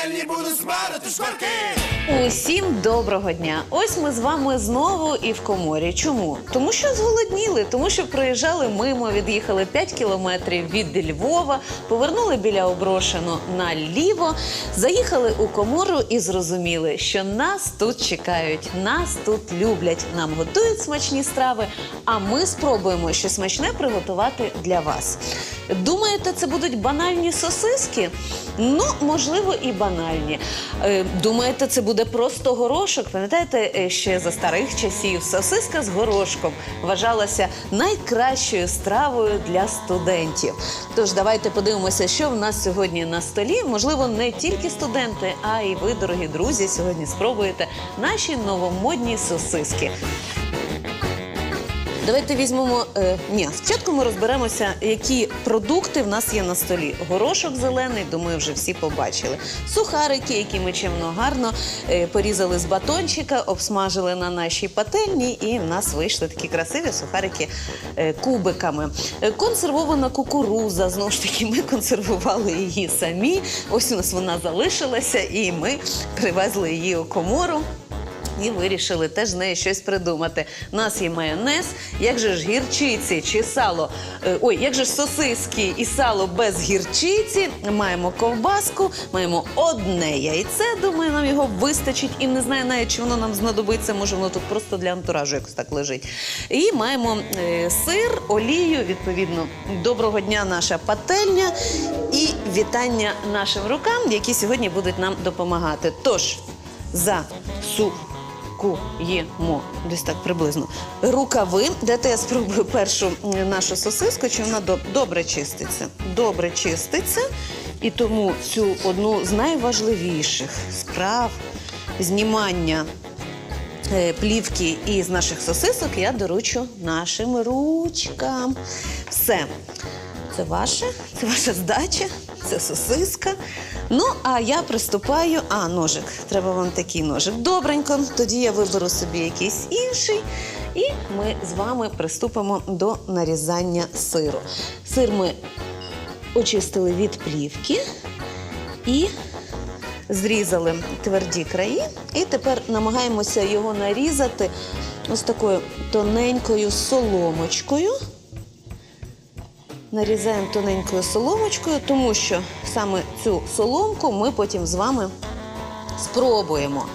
пательні буду смарити шкварки. Усім доброго дня! Ось ми з вами знову і в коморі. Чому? Тому що зголодніли, тому що проїжджали мимо, від'їхали 5 кілометрів від Львова, повернули біля оброшену наліво, заїхали у комору і зрозуміли, що нас тут чекають, нас тут люблять, нам готують смачні страви. А ми спробуємо щось смачне приготувати для вас. Думаєте, це будуть банальні сосиски? Ну, можливо, і банальні. Е, Думаєте, це буде просто горошок? Пам'ятаєте, е, ще за старих часів сосиска з горошком вважалася найкращою стравою для студентів. Тож давайте подивимося, що в нас сьогодні на столі. Можливо, не тільки студенти, а й ви, дорогі друзі, сьогодні спробуєте наші новомодні сосиски. Давайте візьмемо. Е, ні, спочатку ми розберемося, які продукти в нас є на столі. Горошок зелений, думаю, вже всі побачили. Сухарики, які ми чимно гарно е, порізали з батончика, обсмажили на нашій пательні, і в нас вийшли такі красиві сухарики е, кубиками. Е, консервована кукуруза. Знову ж таки, ми консервували її самі. Ось у нас вона залишилася, і ми привезли її у комору. І вирішили теж з нею щось придумати. У нас є майонез, як же ж гірчиці чи сало. е, Ой, як же ж сосиски і сало без гірчиці. Маємо ковбаску, маємо одне яйце. Думаю, нам його вистачить. І не знаю навіть, чи воно нам знадобиться. Може, воно тут просто для антуражу якось так лежить. І маємо е, сир, олію. Відповідно, доброго дня, наша пательня і вітання нашим рукам, які сьогодні будуть нам допомагати. Тож за су. Куємо десь так приблизно. Рукави. Дайте я спробую першу нашу сосиску, чи вона добре чиститься. Добре чиститься. І тому цю одну з найважливіших справ знімання е, плівки із наших сосисок я доручу нашим ручкам. Все. Це ваше, це ваша здача, це сосиска. Ну, а я приступаю. А, ножик. Треба вам такий ножик. Добренько. Тоді я виберу собі якийсь інший. І ми з вами приступимо до нарізання сиру. Сир ми очистили від плівки і зрізали тверді краї. І тепер намагаємося його нарізати ось такою тоненькою соломочкою. Нарізаємо тоненькою соломочкою, тому що саме цю соломку ми потім з вами спробуємо.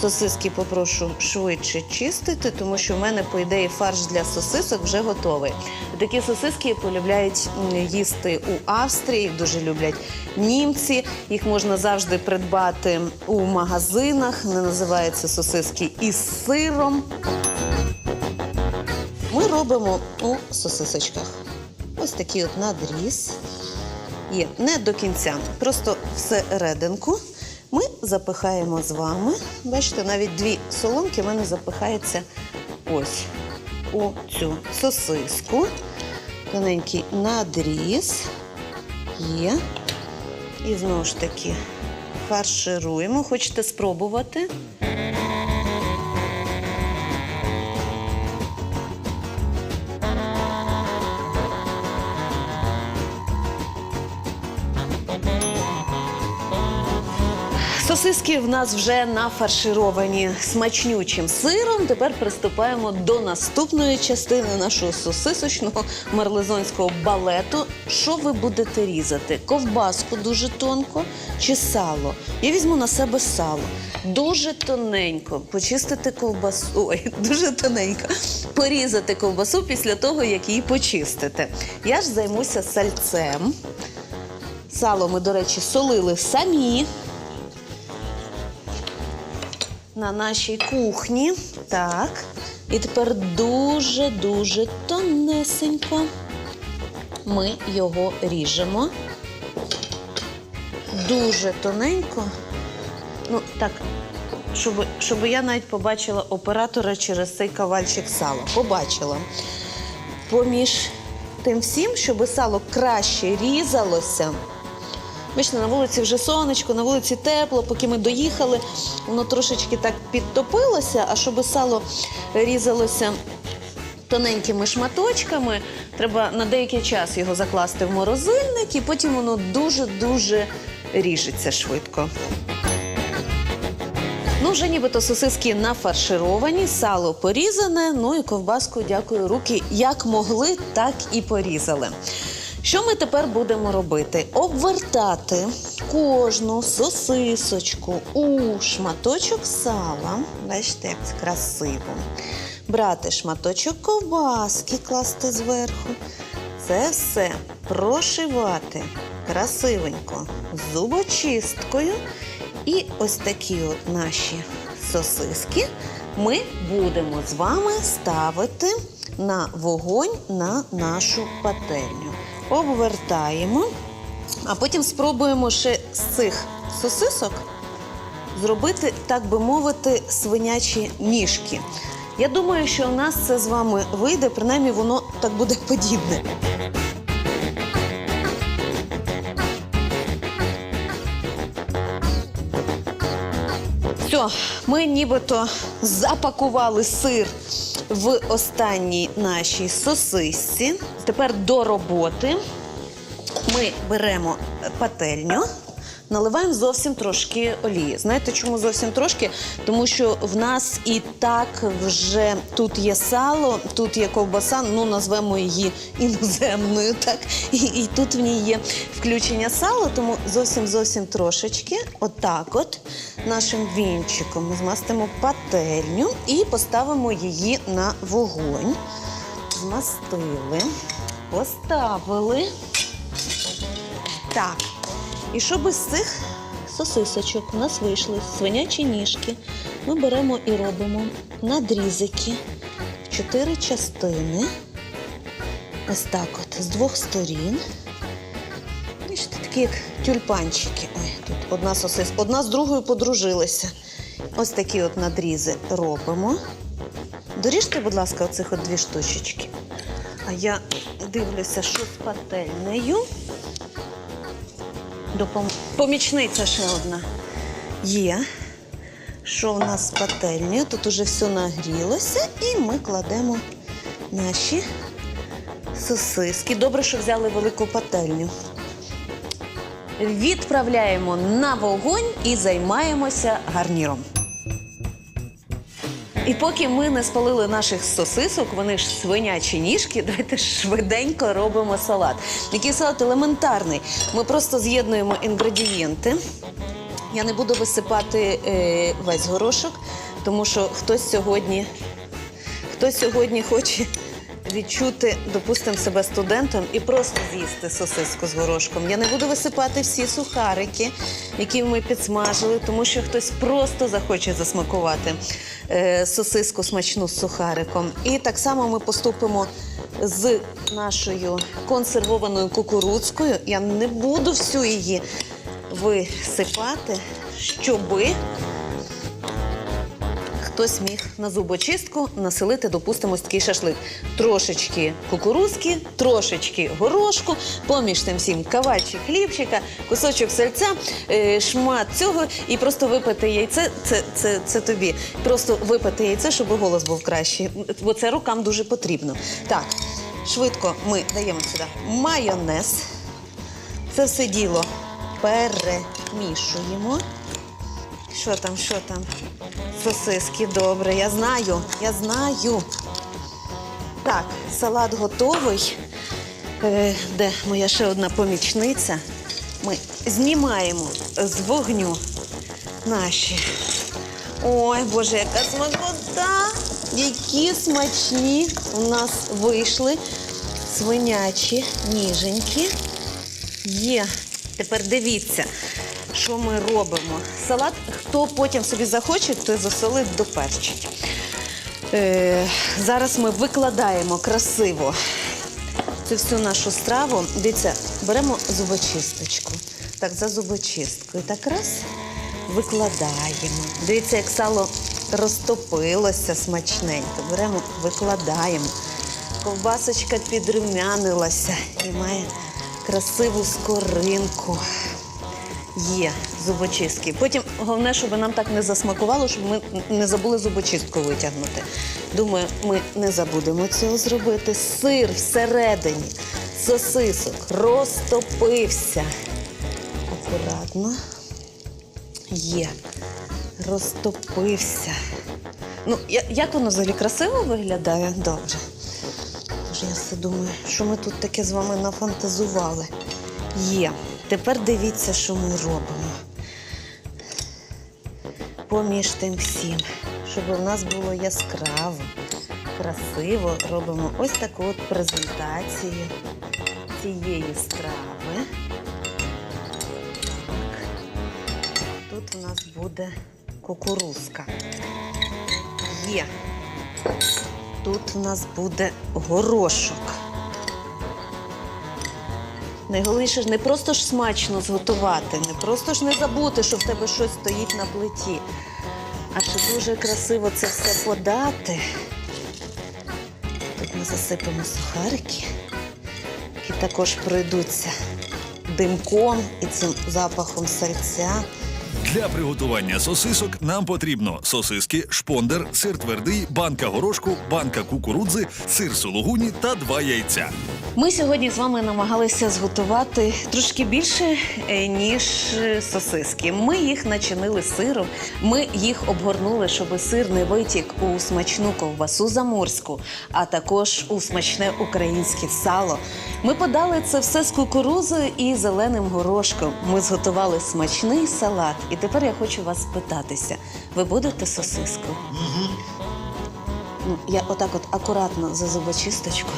Сосиски попрошу швидше чистити, тому що в мене, по ідеї, фарш для сосисок вже готовий. Такі сосиски полюбляють їсти у Австрії, дуже люблять німці. Їх можна завжди придбати у магазинах. Вони називаються сосиски із сиром. Ми робимо у сосисочках. Ось такий от надріз. Є не до кінця, просто всерединку. Ми запихаємо з вами. Бачите, навіть дві соломки в мене запихаються ось у цю сосиску. Тоненький надріз. Є. І знову ж таки фаршируємо. Хочете спробувати? Сосиски в нас вже нафаршировані смачнючим сиром. Тепер приступаємо до наступної частини нашого сосисочного марлезонського балету. Що ви будете різати? Ковбаску дуже тонко чи сало? Я візьму на себе сало. Дуже тоненько почистити ковбасу. Ой, дуже тоненько. Порізати ковбасу після того, як її почистите. Я ж займуся сальцем. Сало ми, до речі, солили самі на нашій кухні. Так. І тепер дуже-дуже тонесенько ми його ріжемо. Дуже тоненько. Ну, так, щоб, щоб я навіть побачила оператора через цей кавальчик сала. Побачила. Поміж тим всім, щоб сало краще різалося. Бачите, на вулиці вже сонечко, на вулиці тепло, поки ми доїхали, воно трошечки так підтопилося, а щоб сало різалося тоненькими шматочками, треба на деякий час його закласти в морозильник, і потім воно дуже-дуже ріжеться швидко. Ну, вже нібито сосиски нафаршировані, сало порізане, ну і ковбаску, дякую, руки як могли, так і порізали. Що ми тепер будемо робити? Обвертати кожну сосисочку у шматочок сала. Бачите, як красиво. Брати шматочок ковбаски, класти зверху. Це все прошивати красивенько зубочисткою. І ось такі от наші сосиски ми будемо з вами ставити на вогонь на нашу пательню. Обвертаємо, а потім спробуємо ще з цих сосисок зробити, так би мовити, свинячі ніжки. Я думаю, що у нас це з вами вийде, принаймні воно так буде подібне. Все, ми нібито запакували сир в останній нашій сосисці. Тепер до роботи ми беремо пательню. Наливаємо зовсім трошки олії. Знаєте, чому зовсім трошки? Тому що в нас і так вже тут є сало, тут є ковбаса, ну назвемо її іноземною, так і, і тут в ній є включення сала, тому зовсім зовсім трошечки. Отак, от нашим вінчиком ми змастимо пательню і поставимо її на вогонь. Змастили, поставили. Так. І щоб із цих сосисочок у нас вийшли свинячі ніжки, ми беремо і робимо надрізики в чотири частини. Ось так от, з двох сторін. Бачите, такі як тюльпанчики. Ой, тут одна сосис, одна з другою подружилися. Ось такі от надрізи робимо. Доріжте, будь ласка, оцих от дві штучечки. А я дивлюся, що з пательнею. Допом... Помічниця ще одна є. Що в нас з пательнею? Тут уже все нагрілося, і ми кладемо наші сосиски. Добре, що взяли велику пательню. Відправляємо на вогонь і займаємося гарніром. І поки ми не спалили наших сосисок, вони ж свинячі ніжки, давайте швиденько робимо салат. Який салат елементарний. Ми просто з'єднуємо інгредієнти. Я не буду висипати е, весь горошок, тому що хтось сьогодні, хтось сьогодні хоче відчути, допустимо, себе студентом і просто з'їсти сосиску з горошком. Я не буду висипати всі сухарики, які ми підсмажили, тому що хтось просто захоче засмакувати е, сосиску смачну з сухариком. І так само ми поступимо з нашою консервованою кукурудзкою. Я не буду всю її висипати, щоби хтось міг на зубочистку населити, допустимо, такий шашлик. Трошечки кукурузки, трошечки горошку, поміж тим всім кавачик хлібчика, кусочок сальця, е, шмат цього і просто випити яйце. Це, це, це тобі. Просто випити яйце, щоб голос був кращий. Бо це рукам дуже потрібно. Так, швидко ми даємо сюди майонез. Це все діло перемішуємо. Що там, що там? Сосиски, добре, я знаю, я знаю. Так, салат готовий. Е, де моя ще одна помічниця? Ми знімаємо з вогню наші. Ой, Боже, яка смакота! Які смачні у нас вийшли свинячі ніженькі. Є. Тепер дивіться, що ми робимо. Салат, хто потім собі захоче, той засолить доперчить. Е, зараз ми викладаємо красиво цю всю нашу страву. Дивіться, беремо зубочисточку. Так, за зубочисткою. Так раз викладаємо. Дивіться, як сало розтопилося смачненько. Беремо, викладаємо. Ковбасочка підрумянилася і має красиву скоринку. Є зубочистки. Потім головне, щоб нам так не засмакувало, щоб ми не забули зубочистку витягнути. Думаю, ми не забудемо цього зробити. Сир всередині сосисок розтопився. акуратно. Є. Розтопився. Ну, як воно взагалі красиво виглядає? Добре. Тож я все думаю, що ми тут таке з вами нафантазували. Є. Тепер дивіться, що ми робимо. Поміж тим всім, щоб у нас було яскраво, красиво, робимо ось таку от презентацію цієї страви. Так. Тут у нас буде кукурузка. Є. Тут у нас буде горошок. Найголовніше ж не просто ж смачно зготувати, не просто ж не забути, що в тебе щось стоїть на плиті. А чи дуже красиво це все подати. Тут ми засипемо сухарики, які також пройдуться димком і цим запахом сальця. Для приготування сосисок нам потрібно сосиски, шпондер, сир твердий, банка горошку, банка кукурудзи, сир сулугуні та два яйця. Ми сьогодні з вами намагалися зготувати трошки більше, е, ніж е, сосиски. Ми їх начинили сиром, ми їх обгорнули, щоб сир не витік у смачну ковбасу заморську, а також у смачне українське сало. Ми подали це все з кукурузою і зеленим горошком. Ми зготували смачний салат. І тепер я хочу вас спитатися: ви будете сосиску? Ну, я отак от акуратно за зубочисточку.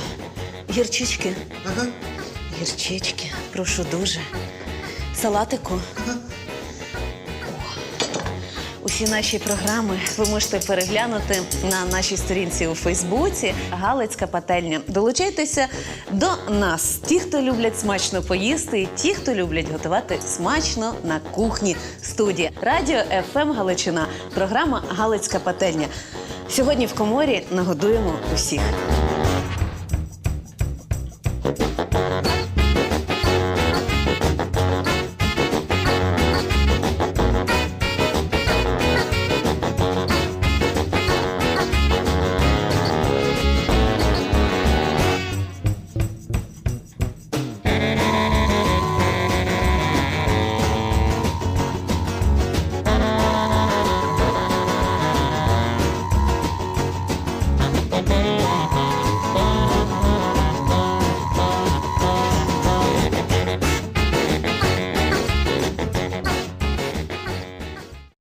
Гірчички. Ага. Гірчички, прошу дуже. Салатику. Усі наші програми ви можете переглянути на нашій сторінці у Фейсбуці Галицька пательня. Долучайтеся до нас, ті, хто люблять смачно поїсти, і ті, хто люблять готувати смачно на кухні студії. Радіо ФМ Галичина. Програма Галицька пательня. Сьогодні в коморі нагодуємо усіх.